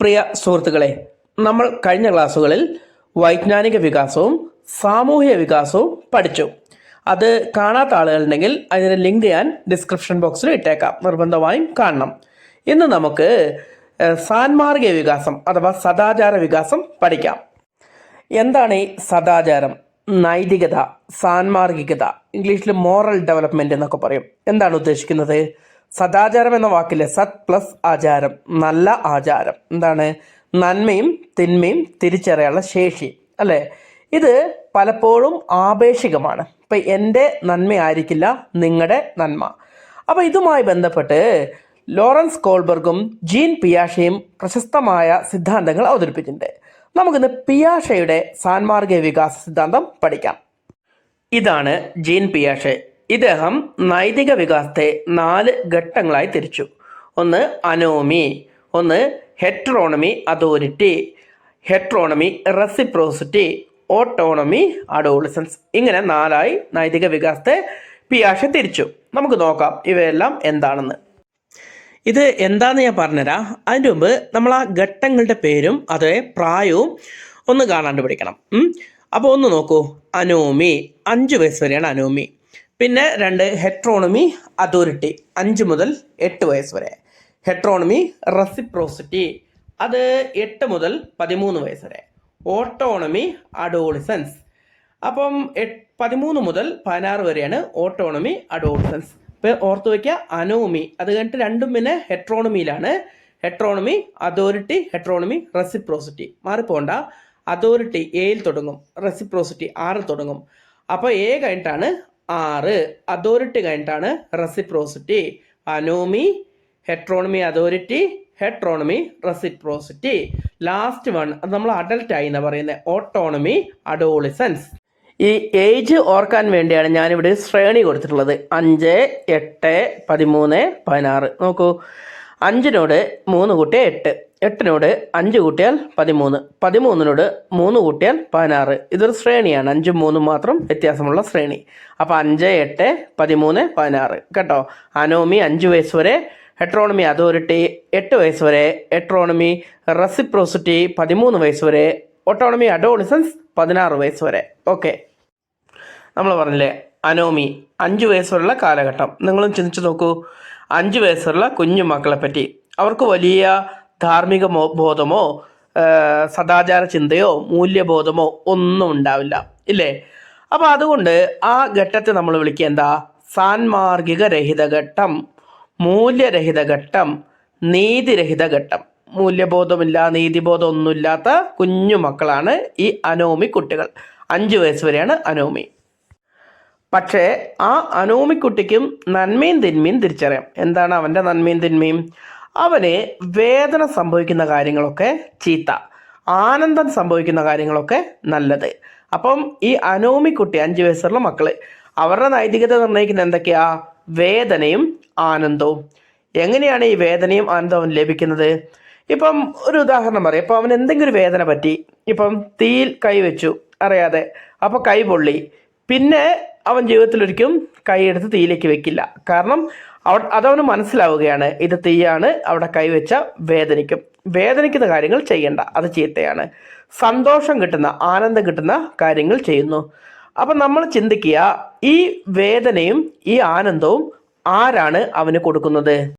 പ്രിയ സുഹൃത്തുക്കളെ നമ്മൾ കഴിഞ്ഞ ക്ലാസ്സുകളിൽ വൈജ്ഞാനിക വികാസവും സാമൂഹിക വികാസവും പഠിച്ചു. അത് കാണാത്ത ആളുകളുണ്ടെങ്കിൽ അതിന്റെ ലിങ്ക് ഞാൻ ഡിസ്ക്രിപ്ഷൻ ബോക്സിൽ ഇട്ടേക്കാം. നിർബന്ധമായും കാണണം. ഇന്ന് നമുക്ക് സാൻമാർഗിക വികാസം അഥവാ സദാചാര വികാസം പഠിക്കാം. എന്താണ് ഈ സദാചാരം? നൈതികത സാൻമാർഗികത ഇംഗ്ലീഷിൽ മോറൽ ഡെവലപ്മെന്റ് എന്നൊക്കെ പറയും. എന്താണ് ഉദ്ദേശിക്കുന്നത്? സദാചാരം എന്ന വാക്കിലെ സത് പ്ലസ് ആചാരം നല്ല ആചാരം. എന്താണ്? നന്മയും തിന്മയും തിരിച്ചറിയാനുള്ള ശേഷി അല്ലേ? ഇത് പലപ്പോഴും ആപേക്ഷികമാണ്. ഇപ്പം എന്റെ നന്മയായിരിക്കില്ല നിങ്ങളുടെ നന്മ. അപ്പോൾ ഇതുമായി ബന്ധപ്പെട്ട് ലോറൻസ് കോൾബർഗും ജീൻ പിയാഷയും പ്രശസ്തമായ സിദ്ധാന്തങ്ങൾ അവതരിപ്പിച്ചിട്ടുണ്ട്. നമുക്കിന്ന് പിയാഷയുടെ സാൻമാർഗിക വികാസ സിദ്ധാന്തം പഠിക്കാം. ഇതാണ് ജീൻ പിയാഷെ ഇദ്ദേഹം നൈതിക വികാസത്തെ നാല് ഘട്ടങ്ങളായി തിരിച്ചു. ഒന്ന് അനോമി. ഒന്ന് heteronomy authority. Heteronomy reciprocity. Autonomy adolescence. ഇങ്ങനെ നാലായി നൈതിക വികാസത്തെ പിയാഷെ തിരിച്ചു. നമുക്ക് നോക്കാം ഇവയെല്ലാം എന്താണെന്ന്. ഇത് എന്താണെന്ന് ഞാൻ പറഞ്ഞുതരാം. അതിന്റെ മുമ്പ് നമ്മൾ ആ ഘട്ടങ്ങളുടെ പേരും അതേ പ്രായവും ഒന്ന് കാണാണ്ട് പിടിക്കണം അപ്പോൾ ഒന്ന് നോക്കൂ. അനോമി. അഞ്ച് വയസ്സ് വരെയാണ് അനോമി. പിന്നെ രണ്ട് ഹെട്രോണമി അതോറിറ്റി അഞ്ച് മുതൽ എട്ട് വയസ്സ് വരെ. ഹെട്രോണമി റെസിപ്രോസിറ്റി അത് എട്ട് മുതൽ പതിമൂന്ന് വയസ്സ് വരെ. Autonomy adolescence. അപ്പം പതിമൂന്ന് മുതൽ പതിനാറ് വരെയാണ് ഓട്ടോണമി അഡോളിസൻസ്. ഇപ്പം ഓർത്ത് വയ്ക്കുക അനോമി അത് കഴിഞ്ഞിട്ട് രണ്ടും പിന്നെ ഹെട്രോണമിയിലാണ്. Heteronomy authority heteronomy reciprocity. മാറിപ്പോണ്ട authority എയിൽ തുടങ്ങും റെസിപ്രോസിറ്റി ആറിൽ തുടങ്ങും. അപ്പോൾ എ കഴിഞ്ഞിട്ടാണ് ആറ്. അതോറിറ്റി കഴിഞ്ഞിട്ടാണ് reciprocity anomie heteronomy authority heteronomy reciprocity last one അത് നമ്മൾ അഡൽട്ട് ആയി എന്നാ പറയുന്നത് ഓട്ടോണമി അഡോളിസൻസ് ഈ ഏജ് ഓർക്കാൻ വേണ്ടിയാണ് ഞാനിവിടെ ശ്രേണി കൊടുത്തിട്ടുള്ളത്. അഞ്ച് എട്ട് പതിമൂന്ന് പതിനാറ്. നോക്കൂ. അഞ്ചിനോട് മൂന്ന് കൂട്ടി എട്ട്. എട്ടിനോട് അഞ്ച് കൂട്ടിയാൽ പതിമൂന്ന്. പതിമൂന്നിനോട് മൂന്ന് കൂട്ടിയാൽ പതിനാറ്. ഇതൊരു ശ്രേണിയാണ്. അഞ്ചും മൂന്നും മാത്രം വ്യത്യാസമുള്ള ശ്രേണി. അപ്പോൾ അഞ്ച് എട്ട് പതിമൂന്ന് പതിനാറ്. കേട്ടോ? അനോമി അഞ്ച് വയസ്സ് വരെ ഹെട്രോണമി അതോറിറ്റി എട്ട് വയസ്സ് വരെ ഹെട്രോണമി റെസിപ്രോസിറ്റി പതിമൂന്ന് വയസ്സ് വരെ ഓട്ടോണമി അഡോളിസൻസ് പതിനാറ് വയസ്സ് വരെ. ഓക്കെ. നമ്മൾ പറഞ്ഞില്ലേ അനോമി അഞ്ച് വയസ്സുള്ള കാലഘട്ടം. നിങ്ങളും ചിന്തിച്ചു നോക്കൂ. അഞ്ച് വയസ്സുള്ള കുഞ്ഞു മക്കളെ പറ്റി അവർക്ക് വലിയ ധാർമ്മിക ബോധമോ സദാചാര ചിന്തയോ മൂല്യബോധമോ ഒന്നും ഉണ്ടാവില്ല. ഇല്ലേ? അപ്പോൾ അതുകൊണ്ട് ആ ഘട്ടത്തെ നമ്മൾ വിളിക്കുക എന്താ? സാൻമാർഗിക രഹിത ഘട്ടം മൂല്യരഹിത ഘട്ടം നീതിരഹിത ഘട്ടം. മൂല്യബോധമില്ല നീതിബോധം ഒന്നുമില്ലാത്ത കുഞ്ഞു മക്കളാണ് ഈ അനോമി കുട്ടികൾ. അഞ്ച് വയസ്സ് വരെയാണ് അനോമി. പക്ഷേ ആ അനോമിക്കുട്ടിക്കും നന്മയും തിന്മയും തിരിച്ചറിയാം. എന്താണ് അവന്റെ നന്മയും തിന്മയും? അവന് വേദന സംഭവിക്കുന്ന കാര്യങ്ങളൊക്കെ ചീത്ത ആനന്ദം സംഭവിക്കുന്ന കാര്യങ്ങളൊക്കെ നല്ലത്. അപ്പം ഈ അനോമിക്കുട്ടി അഞ്ച് വയസ്സുള്ള മക്കൾ അവരുടെ നൈതികത നിർണയിക്കുന്ന എന്തൊക്കെയാ? വേദനയും ആനന്ദവും. എങ്ങനെയാണ് ഈ വേദനയും ആനന്ദവും ലഭിക്കുന്നത്? ഇപ്പം ഒരു ഉദാഹരണം പറയാം. ഇപ്പം അവൻ എന്തെങ്കിലും ഒരു വേദന പറ്റി ഇപ്പം തീയിൽ കൈ വെച്ചു അറിയാതെ അപ്പോൾ കൈ പൊള്ളി. പിന്നെ അവൻ ജീവിതത്തിലൊരിക്കും കൈയെടുത്ത് തീയിലേക്ക് വെക്കില്ല. കാരണം അവ അതവന് മനസ്സിലാവുകയാണ് ഇത് തീയാണ് അവിടെ കൈവച്ച വേദനിക്കും. വേദനിക്കുന്ന കാര്യങ്ങൾ ചെയ്യണ്ട അത് ചീത്തയാണ്. സന്തോഷം കിട്ടുന്ന ആനന്ദം കിട്ടുന്ന കാര്യങ്ങൾ ചെയ്യുന്നു. അപ്പം നമ്മൾ ചിന്തിക്കുക ഈ വേദനയും ഈ ആനന്ദവും ആരാണ് അവന് കൊടുക്കുന്നത്?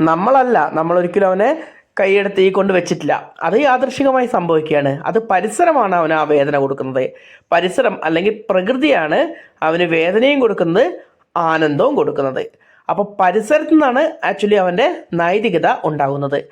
നമ്മളല്ല നമ്മൾ ഒരിക്കലും അവനെ കൈയെടുത്ത് ഈ കൊണ്ട് വെച്ചിട്ടില്ല. അത് യാദൃശികമായി സംഭവിക്കുകയാണ്. അത് പരിസരമാണ് അവന് ആ വേദന കൊടുക്കുന്നത്. പരിസരം അല്ലെങ്കിൽ പ്രകൃതിയാണ് അവന് വേദനയും കൊടുക്കുന്നത് ആനന്ദവും കൊടുക്കുന്നത്. അപ്പോൾ പരിസരത്തു നിന്നാണ് ആക്ച്വലി അവന്റെ നൈതികത ഉണ്ടാകുന്നത്.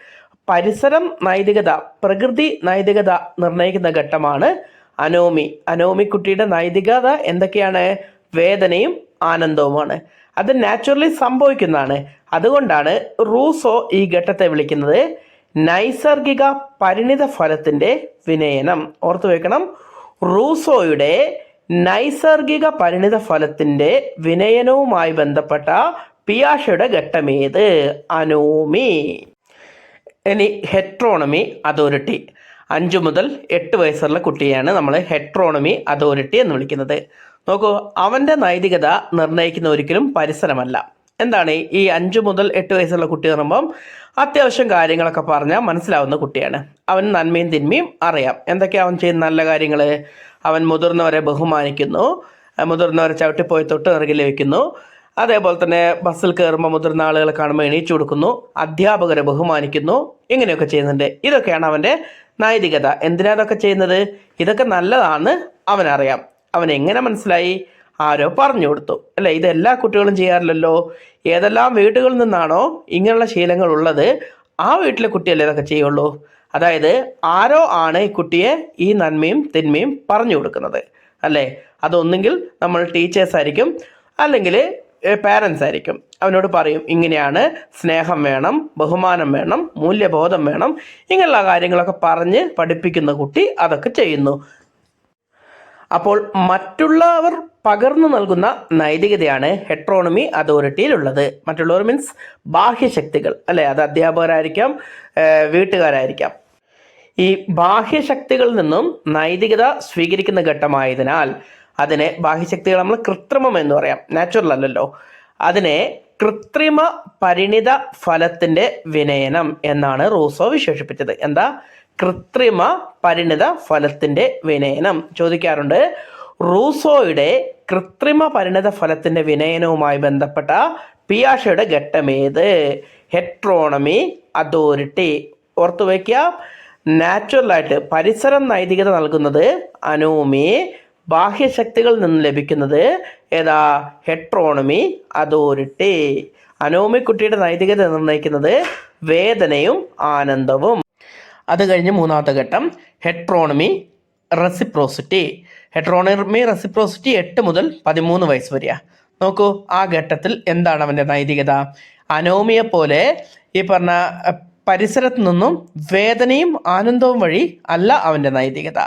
പരിസരം നൈതികത പ്രകൃതി നൈതികത നിർണയിക്കുന്ന ഘട്ടമാണ് അനോമി. അനോമി കുട്ടിയുടെ നൈതികത എന്തൊക്കെയാണ്? വേദനയും ആനന്ദവുമാണ്. അത് നാച്ചുറലി സംഭവിക്കുന്നതാണ്. അതുകൊണ്ടാണ് റൂസോ ഈ ഘട്ടത്തെ വിളിക്കുന്നത് നൈസർഗിക പരിണിത ഫലത്തിന്റെ വിനയനം. ഓർത്തു വെക്കണം. റൂസോയുടെ നൈസർഗിക പരിണിത ഫലത്തിന്റെ വിനയനവുമായി ബന്ധപ്പെട്ട പിയാഷയുടെ ഘട്ടമേത്? അനോമി. ഇനി ഹെട്രോണമി അതോറിറ്റി. അഞ്ച് മുതൽ എട്ട് വയസ്സുള്ള കുട്ടിയാണ് നമ്മൾ ഹെട്രോണമി അതോറിറ്റി എന്ന് വിളിക്കുന്നത്. നോക്കൂ അവന്റെ നൈതികത നിർണയിക്കുന്ന ഒരിക്കലും പരിസരമല്ല. എന്താണ്? ഈ അഞ്ച് മുതൽ എട്ട് വയസ്സുള്ള കുട്ടി എന്ന് പറയുമ്പം അത്യാവശ്യം കാര്യങ്ങളൊക്കെ പറഞ്ഞാൽ മനസ്സിലാവുന്ന കുട്ടിയാണ്. അവൻ നന്മയും തിന്മയും അറിയാം. എന്തൊക്കെയാണ് അവൻ ചെയ്യുന്ന നല്ല കാര്യങ്ങൾ അവൻ മുതിർന്നവരെ ബഹുമാനിക്കുന്നു മുതിർന്നവരെ ചവിട്ടിപ്പോയി തൊട്ട് നിറകിൽ വയ്ക്കുന്നു അതേപോലെ തന്നെ ബസ്സിൽ കയറുമ്പോൾ മുതിർന്ന ആളുകളെ കാണുമ്പോൾ എണീച്ചു കൊടുക്കുന്നു അധ്യാപകരെ ബഹുമാനിക്കുന്നു ഇങ്ങനെയൊക്കെ ചെയ്യുന്നുണ്ട്. ഇതൊക്കെയാണ് അവന്റെ നൈതികത. എന്തിനാ അതൊക്കെ ചെയ്യുന്നത്? ഇതൊക്കെ നല്ലതാണ് അവനറിയാം. അവൻ എങ്ങനെ മനസ്സിലായി? ആരോ പറഞ്ഞു കൊടുത്തു. അല്ലേ? ഇതെല്ലാ കുട്ടികളും ചെയ്യാറില്ലല്ലോ? ഏതെല്ലാം വീടുകളിൽ നിന്നാണോ ഇങ്ങനെയുള്ള ശീലങ്ങൾ ഉള്ളത്? ആ വീട്ടിലെ കുട്ടിയല്ലേ ഇതൊക്കെ ചെയ്യുള്ളൂ? അതായത് ആരോ ആണ് ഈ കുട്ടിയെ ഈ നന്മയും തിന്മയും പറഞ്ഞു കൊടുക്കുന്നത്. അല്ലേ? അതൊന്നുകിൽ നമ്മൾ ടീച്ചേഴ്സ് ആയിരിക്കും അല്ലെങ്കിൽ പാരൻസ് ആയിരിക്കും. അവനോട് പറയും ഇങ്ങനെയാണ് സ്നേഹം വേണം ബഹുമാനം വേണം മൂല്യബോധം വേണം. ഇങ്ങനെയുള്ള കാര്യങ്ങളൊക്കെ പറഞ്ഞ് പഠിപ്പിക്കുന്ന കുട്ടി അതൊക്കെ ചെയ്യുന്നു. അപ്പോൾ മറ്റുള്ളവർ പകർന്നു നൽകുന്ന നൈതികതയാണ് ഹെട്രോണമി അതോറിറ്റിയിലുള്ളത് മറ്റുള്ളവർ മീൻസ് ബാഹ്യശക്തികൾ. അല്ലെ? അത് അധ്യാപകരായിരിക്കാം വീട്ടുകാരായിരിക്കാം. ഈ ബാഹ്യശക്തികളിൽ നിന്നും നൈതികത സ്വീകരിക്കുന്ന ഘട്ടമായതിനാൽ അതിനെ ബാഹ്യശക്തികൾ നമ്മൾ കൃത്രിമം എന്ന് പറയാം. നാച്ചുറൽ അല്ലല്ലോ. അതിനെ കൃത്രിമ പരിണിത ഫലത്തിന്റെ വിനയനം എന്നാണ് റൂസോ വിശേഷിപ്പിച്ചത്. എന്താ? കൃത്രിമ പരിണിത ഫലത്തിന്റെ വിനയനം. ചോദിക്കാറുണ്ട് റൂസോയുടെ കൃത്രിമ പരിണിത ഫലത്തിന്റെ വിനയനവുമായി ബന്ധപ്പെട്ട പിയാഷയുടെ ഘട്ടമേത്? ഹെട്രോണമി അതോറിറ്റി. ഓർത്തു വയ്ക്കുക നാച്ചുറലായിട്ട് പരിസരം നൈതികത നൽകുന്നത് അനോമി ബാഹ്യശക്തികളിൽ നിന്ന് ലഭിക്കുന്നത് ഏതാ? ഹെട്രോണമി അതോറിറ്റി അനോമി കുട്ടിയുടെ നൈതികത നിർണയിക്കുന്നത് വേദനയും ആനന്ദവും. അത് കഴിഞ്ഞ് മൂന്നാമത്തെ ഘട്ടം ഹെട്രോണമി റെസിപ്രോസിറ്റി. ഹെട്രോണമി റെസിപ്രോസിറ്റി എട്ട് മുതൽ പതിമൂന്ന് വയസ്സ് വരെയാണ് നോക്കൂ ആ ഘട്ടത്തിൽ എന്താണ് അവന്റെ നൈതികത? അനോമിയെ പോലെ ഈ പറഞ്ഞ പരിസരത്ത് നിന്നും വേദനയും ആനന്ദവും വഴി അല്ല അവന്റെ നൈതികത.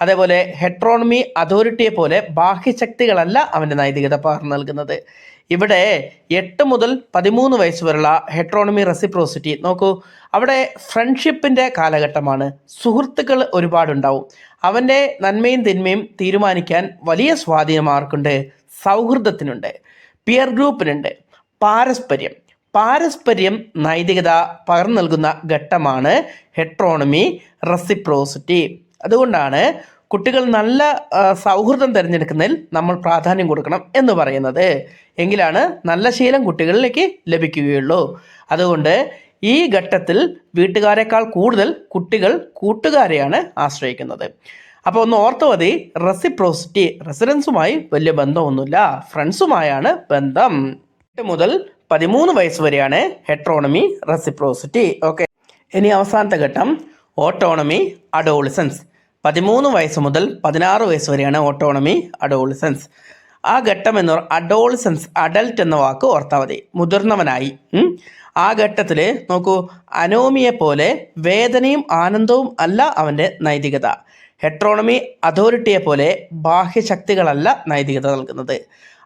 അതേപോലെ ഹെട്രോണമി അതോറിറ്റിയെ പോലെ ബാഹ്യശക്തികളല്ല അവന്റെ നൈതികത പകർന്നു നൽകുന്നത്. ഇവിടെ എട്ട് മുതൽ പതിമൂന്ന് വയസ്സ് വരെയുള്ള ഹെട്രോണമി റെസിപ്രോസിറ്റി നോക്കൂ. അവിടെ ഫ്രണ്ട്ഷിപ്പിന്റെ കാലഘട്ടമാണ്. സുഹൃത്തുക്കൾ ഒരുപാടുണ്ടാവും. അവന്റെ നന്മയും തിന്മയും തീരുമാനിക്കാൻ വലിയ സ്വാധീനം ആർക്കുണ്ട് സൗഹൃദത്തിനുണ്ട്. പിയർ ഗ്രൂപ്പിനുണ്ട് പാരസ്പര്യം. പാരസ്പര്യം നൈതികത പകർന്നു നൽകുന്ന ഘട്ടമാണ് ഹെട്രോണമി റെസിപ്രോസിറ്റി. അതുകൊണ്ടാണ് കുട്ടികൾ നല്ല സൗഹൃദം തിരഞ്ഞെടുക്കുന്നതിൽ നമ്മൾ പ്രാധാന്യം കൊടുക്കണം എന്ന് പറയുന്നത്. എങ്കിലാണ് നല്ല ശീലം കുട്ടികളിലേക്ക് ലഭിക്കുകയുള്ളൂ. അതുകൊണ്ട് ഈ ഘട്ടത്തിൽ വീട്ടുകാരെക്കാൾ കൂടുതൽ കുട്ടികൾ കൂട്ടുകാരെയാണ് ആശ്രയിക്കുന്നത്. അപ്പോൾ ഒന്ന് ഓർത്തു മതി റെസിപ്രോസിറ്റി റെസിഡൻസുമായി വലിയ ബന്ധമൊന്നുമില്ല. ഫ്രണ്ട്സുമായാണ് ബന്ധം. എട്ട് മുതൽ പതിമൂന്ന് വയസ്സ് വരെയാണ് ഹെട്രോണമി റെസിപ്രോസിറ്റി ഓക്കെ ഇനി അവസാനത്തെ ഘട്ടം ഓട്ടോണമി അഡോളിസൻസ് പതിമൂന്ന് വയസ്സ് മുതൽ പതിനാറ് വയസ്സ് വരെയാണ് ഓട്ടോണമി അഡോളിസൻസ് ആ ഘട്ടം എന്ന് അഡോളിസൻസ് അഡൽട്ട് എന്ന വാക്ക് ഓർത്താൽ മതി. മുതിർന്നവനായി. ആ ഘട്ടത്തിൽ നോക്കൂ അനോമിയെ പോലെ വേദനയും ആനന്ദവും അല്ല അവന്റെ നൈതികത. ഹെട്രോണമി അതോറിറ്റിയെ പോലെ ബാഹ്യശക്തികളല്ല നൈതികത നൽകുന്നത്.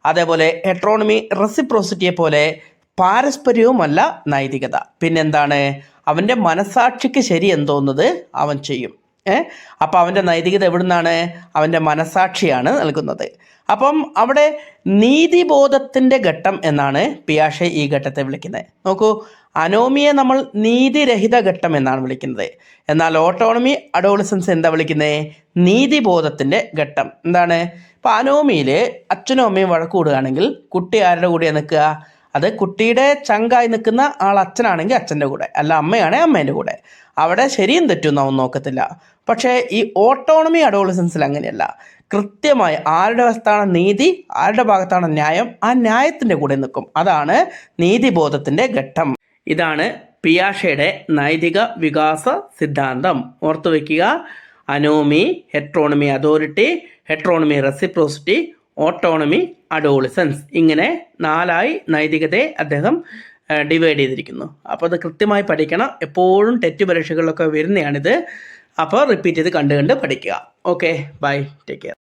അതേപോലെ ഹെട്രോണമി റെസിപ്രോസിറ്റിയെ പോലെ പാരസ്പര്യവുമല്ല നൈതികത. പിന്നെന്താണ്? അവന്റെ മനസാക്ഷിക്ക് ശരി എന്തോന്നത് അവൻ ചെയ്യും. ഏ? അപ്പം അവന്റെ നൈതികത എവിടുന്നാണ്? അവന്റെ മനസാക്ഷിയാണ് നൽകുന്നത്. അപ്പം അവിടെ നീതിബോധത്തിന്റെ ഘട്ടം എന്നാണ് പിയാഷെ ഈ ഘട്ടത്തെ വിളിക്കുന്നത്. നോക്കൂ അനോമിയെ നമ്മൾ നീതിരഹിത ഘട്ടം എന്നാണ് വിളിക്കുന്നത്. എന്നാൽ ഓട്ടോണമി അഡോളിസൻസ് എന്താ വിളിക്കുന്നത് നീതിബോധത്തിന്റെ ഘട്ടം. എന്താണ്? ഇപ്പോൾ അനോമിയിൽ അച്ഛനും അമ്മയും വഴക്കൂടുകയാണെങ്കിൽ കുട്ടി ആരുടെ കൂടെയാണ് നിൽക്കുക? അത് കുട്ടിയുടെ ചങ്കായി നിൽക്കുന്ന ആൾ അച്ഛനാണെങ്കിൽ അച്ഛന്റെ കൂടെ അല്ല അമ്മയാണെങ്കിൽ അമ്മേന്റെ കൂടെ. അവിടെ ശരിയും തെറ്റും അവൻ നോക്കത്തില്ല. പക്ഷേ ഈ ഓട്ടോണമി അഡോളിസൻസിൽ അങ്ങനെയല്ല. കൃത്യമായി ആരുടെ വശത്താണ് നീതി ആരുടെ ഭാഗത്താണ് ന്യായം ആ ന്യായത്തിന്റെ കൂടെ നിൽക്കും. അതാണ് നീതിബോധത്തിന്റെ ഘട്ടം. ഇതാണ് പിയാഷയുടെ നൈതിക വികാസ സിദ്ധാന്തം. ഓർത്തു വയ്ക്കുക anomie heteronomy authority heteronomy reciprocity autonomy adolescence. ഇങ്ങനെ നാലായി നൈതികതയെ അദ്ദേഹം ഡിവൈഡ് ചെയ്തിരിക്കുന്നു. അപ്പോൾ അത് കൃത്യമായി പഠിക്കണം. എപ്പോഴും തെറ്റ് പരീക്ഷകളിലൊക്കെ വരുന്നതാണിത് അപ്പോൾ റിപ്പീറ്റ് ചെയ്ത് കണ്ട് കണ്ട് പഠിക്കുക. Okay bye. Take care.